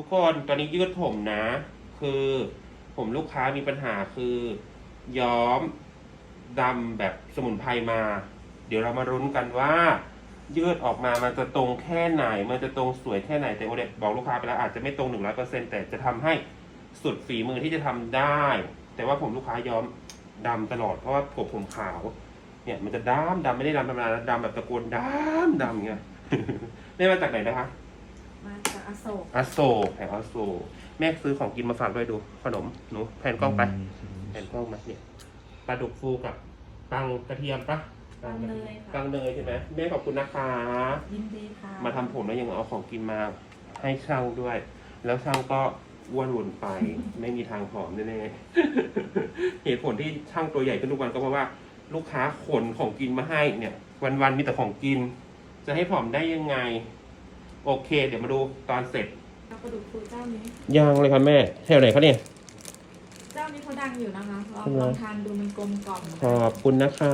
ทุกคนตอนนี้ยืดผมนะ คือผมลูกค้ามีปัญหาคือย้อมดำแบบสมุนไพรมา เดี๋ยวเรามารุ้นกันว่า ยืดออกมามันจะตรงแค่ไหน มันจะตรงสวยแค่ไหนแต่โอเดตบอกลูกค้าไปแล้วอาจจะไม่ตรงหนึ่งร้อยเปอร์เซ็นแต่จะทำให้สุดฝีมือที่จะทำได้ แต่ว่าผมลูกค้าย้อมดำตลอดเพราะว่าผมผมขาว เนี่ยมันจะดำดำไม่ได้ดำธรรมดาดำแบบตะโกนดำดำเงี้ยได้มาจากไหนนะคะ มาจาก อโศกอโศกแผงอโศกแม่ซื้อของกินมาฝากด้วยดู ขนมหนูแผ่นกล้องไป แผ่นกล้องมาเนี่ยปลาดุกฟูกับปังกระเทียมปะปังเนยปัค่ะงเนยใช่ไหมแม่ขอบคุณนะคะยินดีค่ะมาทำผมแล้วยังเอาของกินมาให้ช่างด้วย แล้วช่างก็อ้วนวนไป ไม่มีทางผอมแน่ๆเหตุผลที่ช่างตัวใหญ่ขึ้นทุกวันก็เพราะว่า ลูกค้าขนของกินมาให้เนี่ย วันๆมีแต่ของกิน จะให้ผอมได้ยังไง โอเค เดี๋ยวมาดูตอนเสร็จเอากระดูกฟูเจ้านี้ ยังเลยครับแม่แถวไหนเขาเนี่ย เจ้านี้เขาดังอยู่นะคะลองใช่ไหมลองทานดูมันกลมกล่อมขอบคุณนะคะ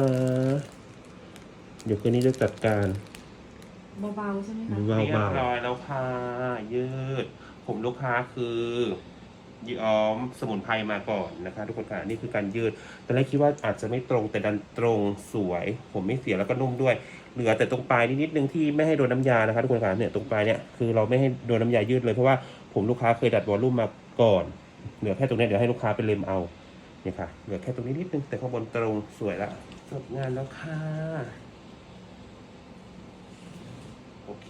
เดี๋ยวคืนนี้จะจัดการเบาๆใช่ไหมคะเรียบร้อยแล้วค่ะยืด ผมลูกค้าคือ ย้อมสมุนไพรมาก่อนนะคะ ทุกคนค่ะนี่คือการยืดตอนแรกคิดว่าอาจจะไม่ตรงแต่ดันตรงสวย ผมไม่เสียแล้วก็นุ่มด้วย เหลือแต่ตรงปลายนิดนึงที่ไม่ให้โดนน้ำยานะคะ ทุกคนค่ะเนี่ยตรงปลายเนี่ยคือเราไม่ให้โดนน้ำยายืดเลยเพราะว่าผมลูกค้าเคยดัดวอลลุ่มมาก่อน เหลือแค่ตรงเนี้ยเดี๋ยวให้ลูกค้าไปเล็มเอาเนี่ยค่ะเหลือแค่ตรงนี้นิดนึงแต่ข้างบนตรงสวยละจบงานแล้วค่ะโอเค